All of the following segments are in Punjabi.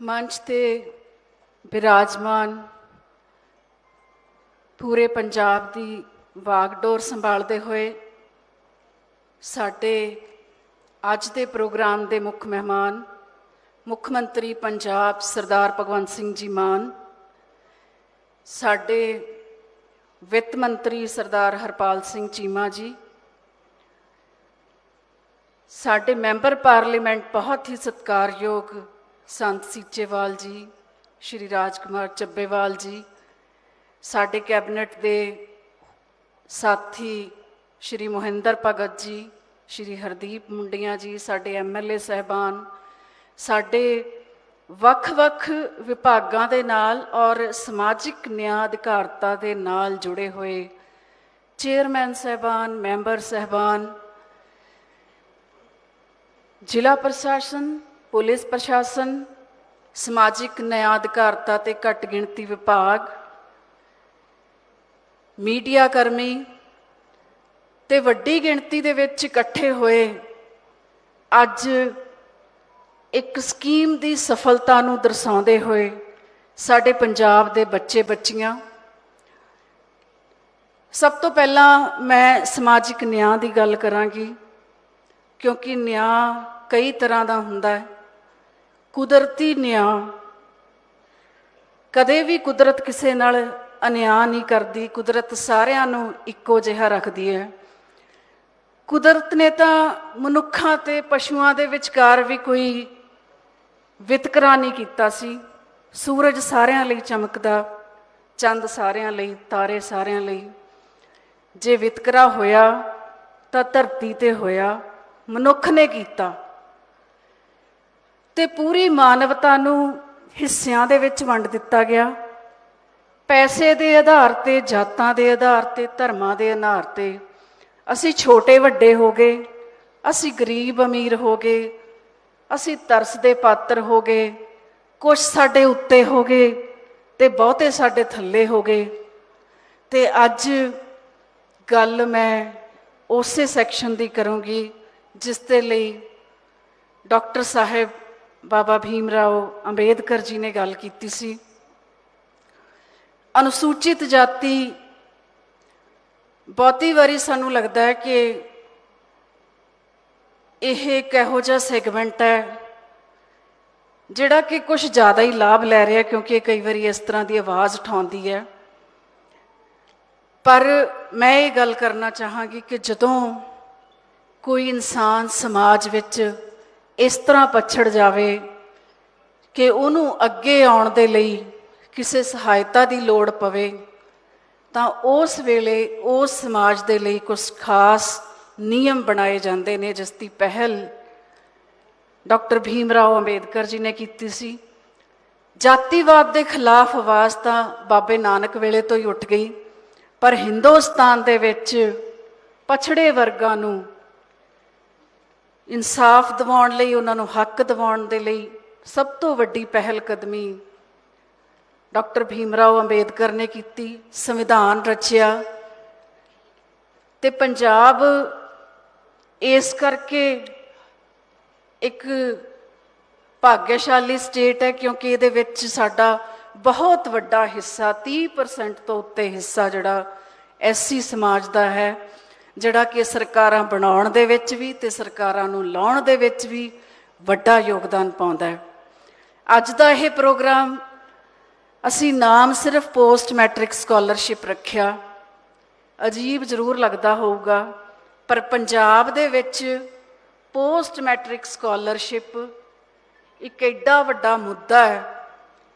ਮੰਚ ਤੇ ਬਿਰਾਜਮਾਨ ਪੂਰੇ ਪੰਜਾਬ ਦੀ ਵਾਗਡੋਰ ਸੰਭਾਲਦੇ ਹੋਏ ਸਾਡੇ ਅੱਜ ਦੇ ਪ੍ਰੋਗਰਾਮ ਦੇ ਮੁੱਖ ਮਹਿਮਾਨ, ਮੁੱਖ ਮੰਤਰੀ ਪੰਜਾਬ ਸਰਦਾਰ ਭਗਵੰਤ ਸਿੰਘ ਜੀ ਮਾਨ, ਸਾਡੇ ਵਿੱਤ ਮੰਤਰੀ ਸਰਦਾਰ ਹਰਪਾਲ ਸਿੰਘ ਚੀਮਾ ਜੀ, ਸਾਡੇ ਮੈਂਬਰ ਪਾਰਲੀਮੈਂਟ ਬਹੁਤ ਹੀ ਸਤਿਕਾਰਯੋਗ ਸੰਤ ਸੀਚੇਵਾਲ ਜੀ, ਸ਼੍ਰੀ ਰਾਜਕੁਮਾਰ ਚੱਬੇਵਾਲ ਜੀ, ਸਾਡੇ ਕੈਬਨਿਟ ਦੇ ਸਾਥੀ ਸ਼੍ਰੀ ਮੋਹਿੰਦਰ ਭਗਤ ਜੀ, ਸ਼੍ਰੀ ਹਰਦੀਪ ਮੁੰਡੀਆਂ ਜੀ, ਸਾਡੇ ਐਮਐਲਏ ਸਹਿਬਾਨ, ਸਾਡੇ ਵੱਖ-ਵੱਖ ਵਿਭਾਗਾਂ ਦੇ ਨਾਲ ਔਰ ਸਮਾਜਿਕ ਨਿਆਂ ਅਧਿਕਾਰਤਾ ਦੇ ਨਾਲ ਜੁੜੇ ਹੋਏ ਚੇਅਰਮੈਨ ਸਹਿਬਾਨ, ਮੈਂਬਰ ਸਹਿਬਾਨ, ਜ਼ਿਲ੍ਹਾ ਪ੍ਰਸ਼ਾਸਨ ਪੁਲਿਸ ਪ੍ਰਸ਼ਾਸਨ, ਸਮਾਜਿਕ ਨਿਆਂ ਅਧਿਕਾਰਤਾ ਤੇ ਘੱਟ ਗਿਣਤੀ ਵਿਭਾਗ, ਮੀਡੀਆ ਕਰਮੀ ਤੇ ਵੱਡੀ ਗਿਣਤੀ ਦੇ ਵਿੱਚ ਇਕੱਠੇ ਹੋਏ ਅੱਜ ਇੱਕ ਸਕੀਮ ਦੀ ਸਫਲਤਾ ਨੂੰ ਦਰਸਾਉਂਦੇ ਹੋਏ ਸਾਡੇ ਪੰਜਾਬ ਦੇ ਬੱਚੇ ਬੱਚੀਆਂ, ਸਭ ਤੋਂ ਪਹਿਲਾਂ ਮੈਂ ਸਮਾਜਿਕ ਨਿਆਂ ਦੀ ਗੱਲ ਕਰਾਂਗੀ ਕਿਉਂਕਿ ਨਿਆਂ ਕਈ ਤਰ੍ਹਾਂ ਦਾ ਹੁੰਦਾ ਹੈ। ਕੁਦਰਤੀ ਨਿਆਂ। ਕਦੇ ਵੀ ਕੁਦਰਤ ਕਿਸੇ ਨਾਲ ਅਨਿਆਂ ਨਹੀਂ ਕਰਦੀ, ਕੁਦਰਤ ਸਾਰਿਆਂ ਨੂੰ ਇੱਕੋ ਜਿਹਾ ਰੱਖਦੀ ਹੈ। ਕੁਦਰਤ ਨੇ ਤਾਂ ਮਨੁੱਖਾਂ ਤੇ ਪਸ਼ੂਆਂ ਦੇ ਵਿਚਕਾਰ ਵੀ ਕੋਈ ਵਿਤਕਰਾ ਨਹੀਂ ਕੀਤਾ ਸੀ। ਸੂਰਜ ਸਾਰਿਆਂ ਲਈ ਚਮਕਦਾ, ਚੰਦ ਸਾਰਿਆਂ ਲਈ, ਤਾਰੇ ਸਾਰਿਆਂ ਲਈ। ਜੇ ਵਿਤਕਰਾ ਹੋਇਆ ਤਾਂ ਧਰਤੀ ਤੇ ਹੋਇਆ, ਮਨੁੱਖ ਨੇ ਕੀਤਾ। ਤੇ ਪੂਰੀ ਮਾਨਵਤਾ ਨੂੰ ਹਿੱਸਿਆਂ ਦੇ ਵਿੱਚ ਵੰਡ ਦਿੱਤਾ ਗਿਆ। ਪੈਸੇ ਦੇ ਆਧਾਰ ਤੇ, ਜਾਤਾਂ ਦੇ ਆਧਾਰ ਤੇ, ਧਰਮਾਂ ਦੇ ਆਧਾਰ ਤੇ ਅਸੀਂ ਛੋਟੇ ਵੱਡੇ ਹੋ ਗਏ, ਅਸੀਂ ਗਰੀਬ ਅਮੀਰ ਹੋ ਗਏ, ਅਸੀਂ ਤਰਸ ਦੇ ਪਾਤਰ ਹੋ ਗਏ ਕੁਝ ਸਾਡੇ ਉੱਤੇ ਹੋ ਗਏ ਤੇ ਬਹੁਤੇ ਸਾਡੇ ਥੱਲੇ ਹੋ ਗਏ। ਤੇ ਅੱਜ ਗੱਲ ਮੈਂ ਉਸੇ ਸੈਕਸ਼ਨ ਦੀ ਕਰੂੰਗੀ, ਜਿਸ ਦੇ ਲਈ ਡਾਕਟਰ ਸਾਹਿਬ ਬਾਬਾ ਭੀਮ ਰਾਓ ਅੰਬੇਦਕਰ ਜੀ ਨੇ ਗੱਲ ਕੀਤੀ ਸੀ। ਅਨੁਸੂਚਿਤ ਜਾਤੀ ਬਹੁਤੀ ਵਾਰੀ ਸਾਨੂੰ ਲੱਗਦਾ ਹੈ ਕਿ ਇਹ ਇੱਕ ਇਹੋ ਜਿਹਾ ਸੈਗਮੈਂਟ ਹੈ ਜਿਹੜਾ ਕਿ ਕੁਝ ਜ਼ਿਆਦਾ ਹੀ ਲਾਭ ਲੈ ਰਿਹਾ ਕਿਉਂਕਿ ਕਈ ਵਾਰੀ ਇਸ ਤਰ੍ਹਾਂ ਦੀ ਆਵਾਜ਼ ਉਠਾਉਂਦੀ ਹੈ। ਪਰ ਮੈਂ ਇਹ ਗੱਲ ਕਰਨਾ ਚਾਹਾਂਗੀ ਕਿ ਜਦੋਂ ਕੋਈ ਇਨਸਾਨ ਸਮਾਜ ਵਿੱਚ ਇਸ ਤਰ੍ਹਾਂ ਪਛੜ ਜਾਵੇ ਕਿ ਉਹਨੂੰ ਅੱਗੇ ਆਉਣ ਦੇ ਲਈ ਕਿਸੇ ਸਹਾਇਤਾ ਦੀ ਲੋੜ ਪਵੇ, ਤਾਂ ਉਸ ਵੇਲੇ ਉਸ ਸਮਾਜ ਦੇ ਲਈ ਕੁਝ ਖਾਸ ਨਿਯਮ ਬਣਾਏ ਜਾਂਦੇ ਨੇ, ਜਿਸ ਦੀ ਪਹਿਲ ਡਾਕਟਰ ਭੀਮ ਰਾਓ ਅੰਬੇਦਕਰ ਜੀ ਨੇ ਕੀਤੀ ਸੀ। ਜਾਤੀਵਾਦ ਦੇ ਖਿਲਾਫ ਆਵਾਜ਼ ਤਾਂ ਬਾਬੇ ਨਾਨਕ ਵੇਲੇ ਤੋਂ ਹੀ ਉੱਠ ਗਈ, ਪਰ ਹਿੰਦੁਸਤਾਨ ਦੇ ਵਿੱਚ ਪਛੜੇ ਵਰਗਾਂ ਨੂੰ ਇਨਸਾਫ ਦਿਵਾਉਣ ਲਈ, ਉਹਨਾਂ ਨੂੰ ਹੱਕ ਦਿਵਾਉਣ ਦੇ ਲਈ ਸਭ ਤੋਂ ਵੱਡੀ ਪਹਿਲ ਕਦਮੀ ਡਾਕਟਰ ਭੀਮ ਰਾਓ ਅੰਬੇਦਕਰ ਨੇ ਕੀਤੀ, ਸੰਵਿਧਾਨ ਰਚਿਆ ਤੇ ਪੰਜਾਬ ਇਸ ਕਰਕੇ ਇੱਕ ਭਾਗਿਆਸ਼ਾਲੀ ਸਟੇਟ ਹੈ ਕਿਉਂਕਿ ਇਹਦੇ ਵਿੱਚ ਸਾਡਾ ਬਹੁਤ ਵੱਡਾ ਹਿੱਸਾ 30% ਤੋਂ ਉੱਤੇ ਹਿੱਸਾ ਜਿਹੜਾ ਐਸਸੀ ਸਮਾਜ ਦਾ ਹੈ। ਜਿਹੜਾ ਕਿ ਸਰਕਾਰਾਂ ਬਣਾਉਣ ਦੇ ਵਿੱਚ ਵੀ ਤੇ ਸਰਕਾਰਾਂ ਨੂੰ ਲਾਉਣ ਦੇ ਵਿੱਚ ਵੀ ਵੱਡਾ ਯੋਗਦਾਨ ਪਾਉਂਦਾ ਹੈ। ਅੱਜ ਦਾ ਇਹ ਪ੍ਰੋਗਰਾਮ ਅਸੀਂ ਨਾਮ ਸਿਰਫ ਪੋਸਟ ਮੈਟ੍ਰਿਕ ਸਕਾਲਰਸ਼ਿਪ ਰੱਖਿਆ। ਅਜੀਬ ਜ਼ਰੂਰ ਲੱਗਦਾ ਹੋਊਗਾ, ਪਰ ਪੰਜਾਬ ਦੇ ਵਿੱਚ ਪੋਸਟ ਮੈਟ੍ਰਿਕ ਸਕਾਲਰਸ਼ਿਪ ਇੱਕ ਐਡਾ ਵੱਡਾ ਮੁੱਦਾ ਹੈ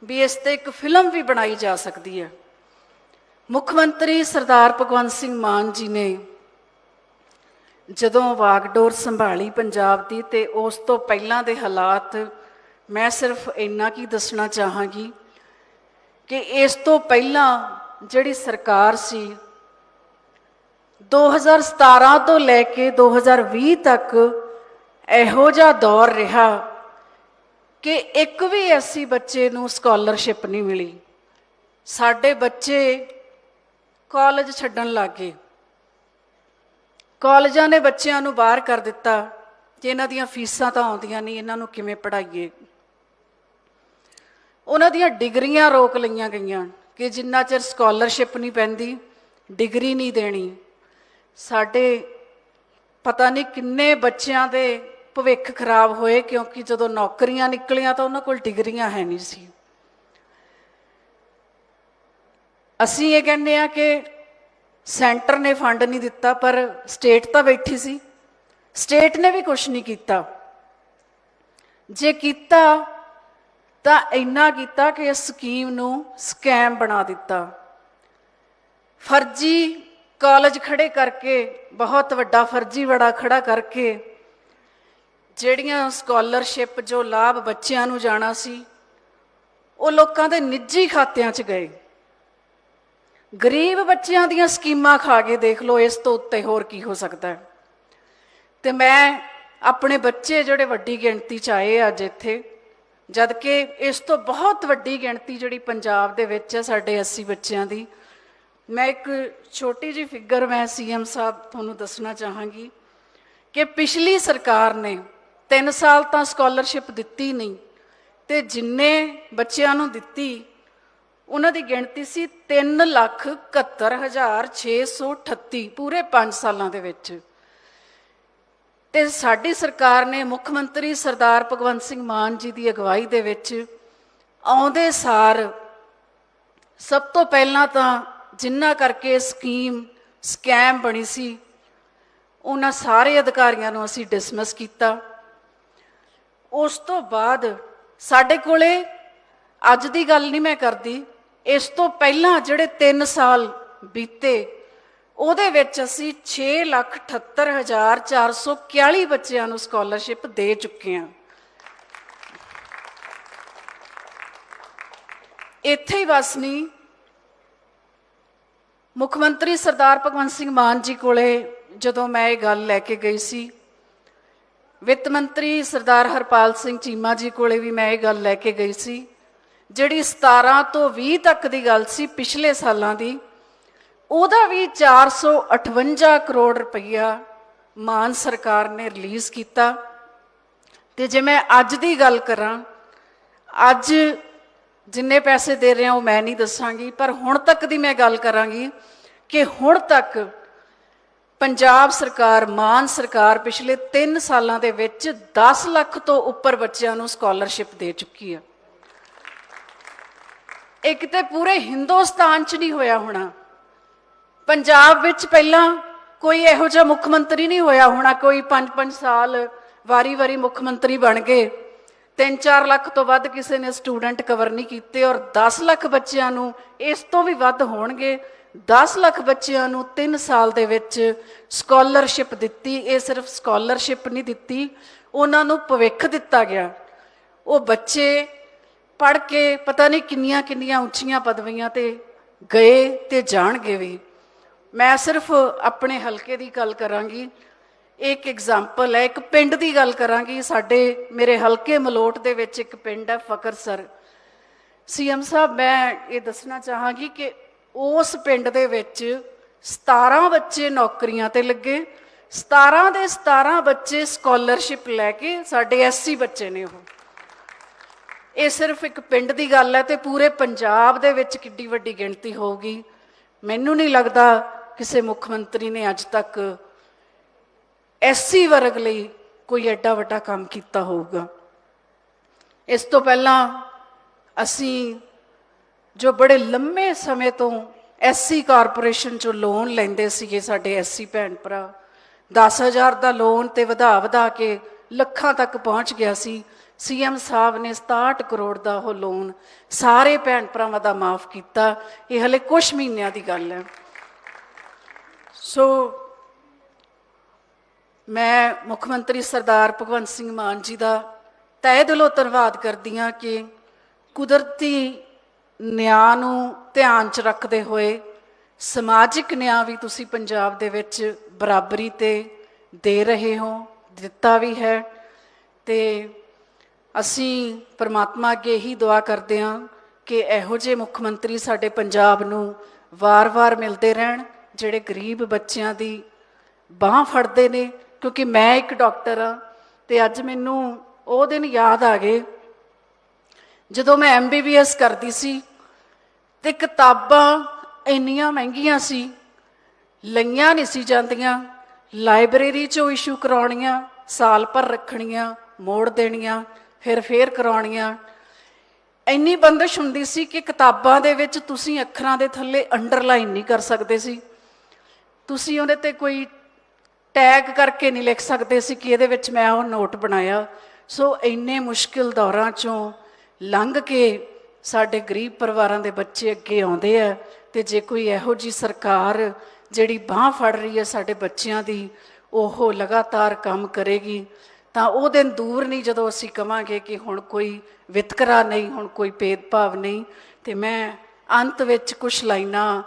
ਵੀ ਇਸ ਤੇ ਇੱਕ ਫਿਲਮ ਵੀ ਬਣਾਈ ਜਾ ਸਕਦੀ ਹੈ। ਮੁੱਖ ਮੰਤਰੀ ਸਰਦਾਰ ਭਗਵੰਤ ਸਿੰਘ ਮਾਨ ਜੀ ਨੇ ਜਦੋਂ ਵਾਗਡੋਰ ਸੰਭਾਲੀ ਪੰਜਾਬ ਦੀ ਤੇ ਉਸ ਤੋਂ ਪਹਿਲਾਂ ਦੇ ਹਾਲਾਤ, ਮੈਂ ਸਿਰਫ ਇੰਨਾ ਕੀ ਦੱਸਣਾ ਚਾਹਾਂਗੀ ਕਿ ਇਸ ਤੋਂ ਪਹਿਲਾਂ ਜਿਹੜੀ ਸਰਕਾਰ ਸੀ 2017 ਤੋਂ ਲੈ ਕੇ 2020 ਤੱਕ ਇਹੋ ਜਿਹਾ ਦੌਰ ਰਿਹਾ ਕਿ ਇੱਕ ਵੀ ਐਸੀ ਬੱਚੇ ਨੂੰ ਸਕਾਲਰਸ਼ਿਪ ਨਹੀਂ ਮਿਲੀ। ਸਾਡੇ ਬੱਚੇ ਕਾਲਜ ਛੱਡਣ ਲੱਗੇ ਕਾਲਜਾਂ ਨੇ ਬੱਚਿਆਂ ਨੂੰ ਬਾਹਰ ਕਰ ਦਿੱਤਾ ਕਿ ਇਹਨਾਂ ਦੀਆਂ ਫੀਸਾਂ ਤਾਂ ਆਉਂਦੀਆਂ ਨਹੀਂ, ਇਹਨਾਂ ਨੂੰ ਕਿਵੇਂ ਪੜ੍ਹਾਈਏ? ਉਹਨਾਂ ਦੀਆਂ ਡਿਗਰੀਆਂ ਰੋਕ ਲਈਆਂ ਗਈਆਂ ਕਿ ਜਿੰਨਾ ਚਿਰ ਸਕਾਲਰਸ਼ਿਪ ਨਹੀਂ ਪੈਂਦੀ, ਡਿਗਰੀ ਨਹੀਂ ਦੇਣੀ। ਸਾਡੇ ਪਤਾ ਨਹੀਂ ਕਿੰਨੇ ਬੱਚਿਆਂ ਦੇ ਭਵਿੱਖ ਖਰਾਬ ਹੋਏ, ਕਿਉਂਕਿ ਜਦੋਂ ਨੌਕਰੀਆਂ ਨਿਕਲੀਆਂ ਤਾਂ ਉਹਨਾਂ ਕੋਲ ਡਿਗਰੀਆਂ ਹੈ ਨਹੀਂ ਸੀ। ਅਸੀਂ ਇਹ ਕਹਿੰਦੇ ਆ ਕਿ ਸੈਂਟਰ ਨੇ ਫੰਡ ਨਹੀਂ ਦਿੱਤਾ, ਪਰ ਸਟੇਟ ਤਾਂ ਬੈਠੀ ਸੀ। ਸਟੇਟ ਨੇ ਵੀ ਕੁਝ ਨਹੀਂ ਕੀਤਾ। ਜੇ ਕੀਤਾ, ਤਾਂ ਇੰਨਾ ਕੀਤਾ ਕਿ ਇਸ ਸਕੀਮ ਨੂੰ ਸਕੈਮ ਬਣਾ ਦਿੱਤਾ। ਫਰਜ਼ੀ ਕਾਲਜ ਖੜੇ ਕਰਕੇ, ਬਹੁਤ ਵੱਡਾ ਫਰਜ਼ੀ ਬੜਾ ਖੜਾ ਕਰਕੇ, ਜਿਹੜੀਆਂ ਸਕਾਲਰਸ਼ਿਪ ਜੋ ਲਾਭ ਬੱਚਿਆਂ ਨੂੰ ਜਾਣਾ ਸੀ, ਉਹ ਲੋਕਾਂ ਦੇ ਨਿੱਜੀ ਖਾਤਿਆਂ 'ਚ ਗਏ। ਗਰੀਬ ਬੱਚਿਆਂ ਦੀਆਂ ਸਕੀਮਾਂ ਖਾ ਕੇ ਦੇਖ ਲਓ, ਇਸ ਤੋਂ ਉੱਤੇ ਹੋਰ ਕੀ ਹੋ ਸਕਦਾ ਹੈ। ਤੇ ਮੈਂ ਆਪਣੇ ਬੱਚੇ ਜਿਹੜੇ ਵੱਡੀ ਗਿਣਤੀ 'ਚ ਆਏ ਅੱਜ ਇੱਥੇ ਜਦ ਕਿ ਇਸ ਤੋਂ ਬਹੁਤ ਵੱਡੀ ਗਿਣਤੀ ਜਿਹੜੀ ਪੰਜਾਬ ਦੇ ਵਿੱਚ ਹੈ ਸਾਡੇ 80 ਬੱਚਿਆਂ ਦੀ, ਮੈਂ ਇੱਕ ਛੋਟੀ ਜਿਹੀ ਫਿਗਰ ਮੈਂ ਸੀਐਮ ਸਾਹਿਬ ਤੁਹਾਨੂੰ ਦੱਸਣਾ ਚਾਹਾਂਗੀ ਕਿ ਪਿਛਲੀ ਸਰਕਾਰ ਨੇ 3 ਸਾਲ ਤਾਂ ਸਕਾਲਰਸ਼ਿਪ ਦਿੱਤੀ ਨਹੀਂ, ਤੇ ਜਿੰਨੇ ਬੱਚਿਆਂ ਨੂੰ ਦਿੱਤੀ ਉਹਨਾਂ ਦੀ ਗਿਣਤੀ ਸੀ 371638 ਪੂਰੇ 5 ਸਾਲਾਂ ਦੇ ਵਿੱਚ। ਤੇ ਸਾਡੀ ਸਰਕਾਰ ਨੇ ਮੁੱਖ ਮੰਤਰੀ ਸਰਦਾਰ ਭਗਵੰਤ ਸਿੰਘ ਮਾਨ ਜੀ ਦੀ ਅਗਵਾਈ ਦੇ ਵਿੱਚ ਆਉਂਦੇ ਸਾਰ ਸਭ ਤੋਂ ਪਹਿਲਾਂ ਤਾਂ ਜਿੰਨਾ ਕਰਕੇ ਸਕੀਮ, ਸਕੈਮ ਬਣੀ ਸੀ, ਉਹਨਾਂ ਸਾਰੇ ਅਧਿਕਾਰੀਆਂ ਨੂੰ ਅਸੀਂ ਡਿਸਮਿਸ ਕੀਤਾ। ਉਸ ਤੋਂ ਬਾਅਦ ਸਾਡੇ ਕੋਲੇ ਅੱਜ ਦੀ ਗੱਲ ਨਹੀਂ ਮੈਂ ਕਰਦੀ ਇਸ ਤੋਂ ਪਹਿਲਾਂ ਜਿਹੜੇ 3 ਸਾਲ ਬੀਤੇ ਉਹਦੇ ਵਿੱਚ ਅਸੀਂ 6,78,441 ਬੱਚਿਆਂ ਨੂੰ ਸਕਾਲਰਸ਼ਿਪ ਦੇ ਚੁੱਕੇ ਹਾਂ। ਇੱਥੇ ਹੀ ਬਸ ਨਹੀਂ ਮੁੱਖ ਮੰਤਰੀ ਸਰਦਾਰ ਭਗਵੰਤ ਸਿੰਘ ਮਾਨ ਜੀ ਕੋਲੇ ਜਦੋਂ ਮੈਂ ਇਹ ਗੱਲ ਲੈ ਕੇ ਗਈ ਸੀ ਵਿੱਤ ਮੰਤਰੀ ਸਰਦਾਰ ਹਰਪਾਲ ਸਿੰਘ ਚੀਮਾ ਜੀ ਕੋਲੇ ਵੀ ਮੈਂ ਇਹ ਗੱਲ ਲੈ ਕੇ ਗਈ ਸੀ ਜਿਹੜੀ 17 ਤੋਂ 20 ਤੱਕ ਦੀ ਗੱਲ ਸੀ ਪਿਛਲੇ ਸਾਲਾਂ ਦੀ, ਉਹਦਾ ਵੀ 458 ਕਰੋੜ ਰੁਪਈਆ ਮਾਨ ਸਰਕਾਰ ਨੇ ਰਿਲੀਜ਼ ਕੀਤਾ। ਤੇ ਜੇ ਮੈਂ ਅੱਜ ਦੀ ਗੱਲ ਕਰਾਂ, ਅੱਜ ਜਿੰਨੇ ਪੈਸੇ ਦੇ ਰਹੇ ਹਾਂ ਉਹ ਮੈਂ ਨਹੀਂ ਦੱਸਾਂਗੀ, ਪਰ ਹੁਣ ਤੱਕ ਦੀ ਮੈਂ ਗੱਲ ਕਰਾਂਗੀ ਕਿ ਹੁਣ ਤੱਕ ਪੰਜਾਬ ਸਰਕਾਰ, ਮਾਨ ਸਰਕਾਰ ਪਿਛਲੇ 3 ਸਾਲਾਂ ਦੇ ਵਿੱਚ 10 ਲੱਖ ਤੋਂ ਉੱਪਰ ਬੱਚਿਆਂ ਨੂੰ ਸਕਾਲਰਸ਼ਿਪ ਦੇ ਚੁੱਕੀ ਹੈ ਇੱਕ ਕਿਤੇ ਪੂਰੇ ਹਿੰਦੁਸਤਾਨ 'ਚ ਨਹੀਂ ਹੋਇਆ ਹੋਣਾ। ਪੰਜਾਬ ਵਿੱਚ ਪਹਿਲਾਂ ਕੋਈ ਇਹੋ ਜਿਹਾ ਮੁੱਖ ਮੰਤਰੀ ਨਹੀਂ ਹੋਇਆ ਹੋਣਾ, ਕੋਈ 5-5 ਸਾਲ ਵਾਰੀ-ਵਾਰੀ ਮੁੱਖ ਮੰਤਰੀ ਬਣ ਗਏ 3-4 ਲੱਖ ਤੋਂ ਵੱਧ ਕਿਸੇ ਨੇ ਸਟੂਡੈਂਟ ਕਵਰ ਨਹੀਂ ਕੀਤੇ ਔਰ 10 ਲੱਖ ਬੱਚਿਆਂ ਨੂੰ ਇਸ ਤੋਂ ਵੀ ਵੱਧ ਹੋਣਗੇ। 10 ਲੱਖ ਬੱਚਿਆਂ ਨੂੰ 3 ਸਾਲ ਦੇ ਵਿੱਚ ਸਕਾਲਰਸ਼ਿਪ ਦਿੱਤੀ, ਇਹ ਸਿਰਫ ਸਕਾਲਰਸ਼ਿਪ ਨਹੀਂ ਦਿੱਤੀ, ਉਹਨਾਂ ਨੂੰ ਭਵਿੱਖ ਦਿੱਤਾ ਗਿਆ। ਉਹ ਬੱਚੇ ਪੜ੍ਹ ਕੇ ਪਤਾ ਨਹੀਂ ਕਿੰਨੀਆਂ ਕਿੰਨੀਆਂ ਉੱਚੀਆਂ ਪਦਵੀਆਂ ਤੇ ਗਏ ਤੇ ਜਾਣਗੇ ਵੀ। ਮੈਂ ਸਿਰਫ ਆਪਣੇ ਹਲਕੇ ਦੀ ਗੱਲ ਕਰਾਂਗੀ। ਇੱਕ ਐਗਜ਼ਾਮਪਲ ਹੈ, ਇੱਕ ਪਿੰਡ ਦੀ ਗੱਲ ਕਰਾਂਗੀ। ਸਾਡੇ, ਮੇਰੇ ਹਲਕੇ ਮਲੋਟ ਦੇ ਵਿੱਚ ਇੱਕ ਪਿੰਡ ਹੈ ਫਕਰਸਰ ਸੀਐਮ ਸਾਹਿਬ, ਮੈਂ ਇਹ ਦੱਸਣਾ ਚਾਹਾਂਗੀ ਕਿ ਉਸ ਪਿੰਡ ਦੇ ਵਿੱਚ 17 ਬੱਚੇ ਨੌਕਰੀਆਂ ਤੇ ਲੱਗੇ। 17 ਦੇ 17 ਬੱਚੇ ਸਕਾਲਰਸ਼ਿਪ ਲੈ ਕੇ ਸਾਡੇ ਐਸਸੀ ਬੱਚੇ ਨੇ ਉਹ। ਇਹ ਸਿਰਫ ਇੱਕ ਪਿੰਡ ਦੀ ਗੱਲ ਹੈ ਤੇ ਪੂਰੇ ਪੰਜਾਬ ਦੇ ਵਿੱਚ ਕਿੱਡੀ ਵੱਡੀ ਗਿਣਤੀ ਹੋਊਗੀ। ਮੈਨੂੰ ਨਹੀਂ ਲੱਗਦਾ ਕਿਸੇ ਮੁੱਖ ਮੰਤਰੀ ਨੇ ਅੱਜ ਤੱਕ ਐਸਸੀ ਵਰਗ ਲਈ ਕੋਈ ਐਡਾ ਵੱਡਾ ਕੰਮ ਕੀਤਾ ਹੋਊਗਾ। ਇਸ ਤੋਂ ਪਹਿਲਾਂ ਅਸੀਂ ਜੋ ਬੜੇ ਲੰਮੇ ਸਮੇਂ ਤੋਂ ਐਸਸੀ ਕਾਰਪੋਰੇਸ਼ਨ ਚੋਂ ਲੋਨ ਲੈਂਦੇ ਸੀਗੇ ਸਾਡੇ ਐਸਸੀ ਭੈਣ ਭਰਾ 10000 ਦਾ ਲੋਨ ਤੇ ਵਧਾ ਵਧਾ ਕੇ ਲੱਖਾਂ ਤੱਕ ਪਹੁੰਚ ਗਿਆ ਸੀ। ਸੀਐਮ ਸਾਹਿਬ ਨੇ 67 ਕਰੋੜ ਦਾ ਉਹ ਲੋਨ ਸਾਰੇ ਭੈਣ ਭਰਾਵਾਂ ਦਾ ਮਾਫ ਕੀਤਾ। ਇਹ ਹਲੇ ਕੁਝ ਮਹੀਨਿਆਂ ਦੀ ਗੱਲ ਹੈ। ਸੋ ਮੈਂ ਮੁੱਖ ਮੰਤਰੀ ਸਰਦਾਰ ਭਗਵੰਤ ਸਿੰਘ ਮਾਨ ਜੀ ਦਾ ਤਹਿ ਦਿਲੋਂ ਧੰਨਵਾਦ ਕਰਦੀ ਹਾਂ ਕਿ ਕੁਦਰਤੀ ਨਿਆਂ ਨੂੰ ਧਿਆਨ 'ਚ ਰੱਖਦੇ ਹੋਏ ਸਮਾਜਿਕ ਨਿਆਂ ਵੀ ਤੁਸੀਂ ਪੰਜਾਬ ਦੇ ਵਿੱਚ ਬਰਾਬਰੀ ਤੇ ਦੇ ਰਹੇ ਹੋ, ਦਿੱਤਾ ਵੀ ਹੈ ਤੇ ਅਸੀਂ ਪਰਮਾਤਮਾ ਅੱਗੇ ਹੀ ਦੁਆ ਕਰਦੇ ਹਾਂ ਕਿ ਇਹੋ ਜਿਹੇ ਮੁੱਖ ਮੰਤਰੀ ਸਾਡੇ ਪੰਜਾਬ ਨੂੰ ਵਾਰ-ਵਾਰ ਮਿਲਦੇ ਰਹਿਣ, ਜਿਹੜੇ ਗਰੀਬ ਬੱਚਿਆਂ ਦੀ ਬਾਹ ਫੜਦੇ ਨੇ। ਕਿਉਂਕਿ ਮੈਂ ਇੱਕ ਡਾਕਟਰ ਆ ਤੇ ਅੱਜ ਮੈਨੂੰ ਉਹ ਦਿਨ ਯਾਦ ਆ ਗਏ, ਜਦੋਂ ਮੈਂ ਐਮਬੀਬੀਐਸ ਕਰਦੀ ਸੀ ਤੇ ਕਿਤਾਬਾਂ ਇੰਨੀਆਂ ਮਹਿੰਗੀਆਂ ਸੀ, ਲਈਆਂ ਨਹੀਂ ਸੀ ਜਾਂਦੀਆਂ, ਲਾਇਬ੍ਰੇਰੀ ਚੋਂ ਇਸ਼ੂ ਕਰਾਉਣੀਆਂ, ਸਾਲ ਭਰ ਰੱਖਣੀਆਂ, ਮੋੜ ਦੇਣੀਆਂ। ਫਿਰ ਫੇਰ ਕਰਾਉਣੀਆਂ। ਇੰਨੀ ਬੰਦਸ਼ ਹੁੰਦੀ ਸੀ ਕਿ ਕਿਤਾਬਾਂ ਦੇ ਵਿੱਚ ਤੁਸੀਂ ਅੱਖਰਾਂ ਦੇ ਥੱਲੇ ਅੰਡਰਲਾਈਨ ਨਹੀਂ ਕਰ ਸਕਦੇ ਸੀ। ਤੁਸੀਂ ਉਹਦੇ ਤੇ ਕੋਈ ਟੈਗ ਕਰਕੇ ਨਹੀਂ ਲਿਖ ਸਕਦੇ ਸੀ ਕਿ ਇਹਦੇ ਵਿੱਚ ਮੈਂ ਉਹ ਨੋਟ ਬਣਾਇਆ। ਸੋ ਇੰਨੇ ਮੁਸ਼ਕਿਲ ਦੌਰਾਂ ਚੋਂ ਲੰਘ ਕੇ ਸਾਡੇ ਗਰੀਬ ਪਰਿਵਾਰਾਂ ਦੇ ਬੱਚੇ ਅੱਗੇ ਆਉਂਦੇ ਆ ਤੇ ਜੇ ਕੋਈ ਇਹੋ ਜੀ ਸਰਕਾਰ ਜਿਹੜੀ ਬਾਹ ਫੜ ਰਹੀ ਹੈ ਸਾਡੇ ਬੱਚਿਆਂ ਦੀ, ਉਹ ਲਗਾਤਾਰ ਕੰਮ ਕਰੇਗੀ। ਤਾਂ ਉਹ ਦਿਨ ਦੂਰ ਨਹੀਂ ਜਦੋਂ ਅਸੀਂ ਕਵਾਂਗੇ ਕਿ ਹੁਣ ਕੋਈ ਵਿਤਕਰਾ ਨਹੀਂ, ਹੁਣ ਕੋਈ ਭੇਦਭਾਵ ਨਹੀਂ। ਤੇ ਮੈਂ ਅੰਤ ਵਿੱਚ ਕੁਝ ਲਾਈਨਾਂ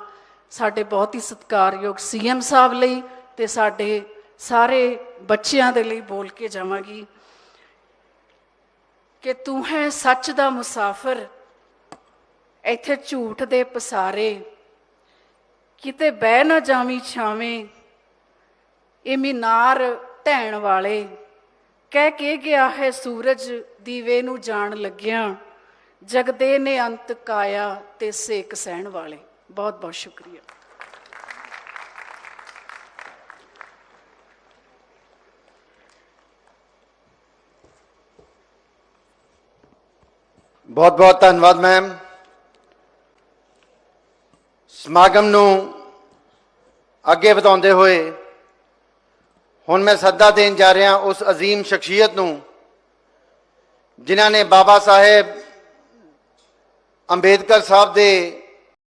ਸਾਡੇ ਬਹੁਤ ਹੀ ਸਤਿਕਾਰਯੋਗ ਸੀਐਮ ਸਾਹਿਬ ਲਈ ਤੇ ਸਾਡੇ ਸਾਰੇ ਬੱਚਿਆਂ ਦੇ ਲਈ ਬੋਲ ਕੇ ਜਾਵਾਂਗੀ ਕਿ ਤੂੰ ਹੈ ਸੱਚ ਦਾ ਮੁਸਾਫਰ, ਇੱਥੇ ਝੂਠ ਦੇ ਪਸਾਰੇ। ਕਿਤੇ ਬਹਿ ਨਾ ਜਾਵੀਂ ਛਾਵੇਂ, ਇਹ ਮੀਨਾਰ ਢਹਿਣ ਵਾਲੇ। ਕਹਿ ਕੇ ਗਿਆ ਹੈ, ਸੂਰਜ ਦੀਵੇ ਨੂੰ ਜਾਣ ਲੱਗਿਆ, ਜਗਦੇ ਨੇ ਅੰਤ ਕਾਇਆ ਤੇ ਸੇਕ ਸਹਿਣ ਵਾਲੇ। ਬਹੁਤ ਬਹੁਤ ਸ਼ੁਕਰੀਆ। ਬਹੁਤ ਬਹੁਤ ਧੰਨਵਾਦ, ਮੈਮ। ਸਮਾਗਮ ਨੂੰ ਅੱਗੇ ਵਧਾਉਂਦੇ ਹੋਏ ਹੁਣ ਮੈਂ ਸੱਦਾ ਦੇਣ ਜਾ ਰਿਹਾ ਉਸ ਅਜ਼ੀਮ ਸ਼ਖਸੀਅਤ ਨੂੰ, ਜਿਨ੍ਹਾਂ ਨੇ ਬਾਬਾ ਸਾਹਿਬ ਅੰਬੇਦਕਰ ਸਾਹਿਬ ਦੇ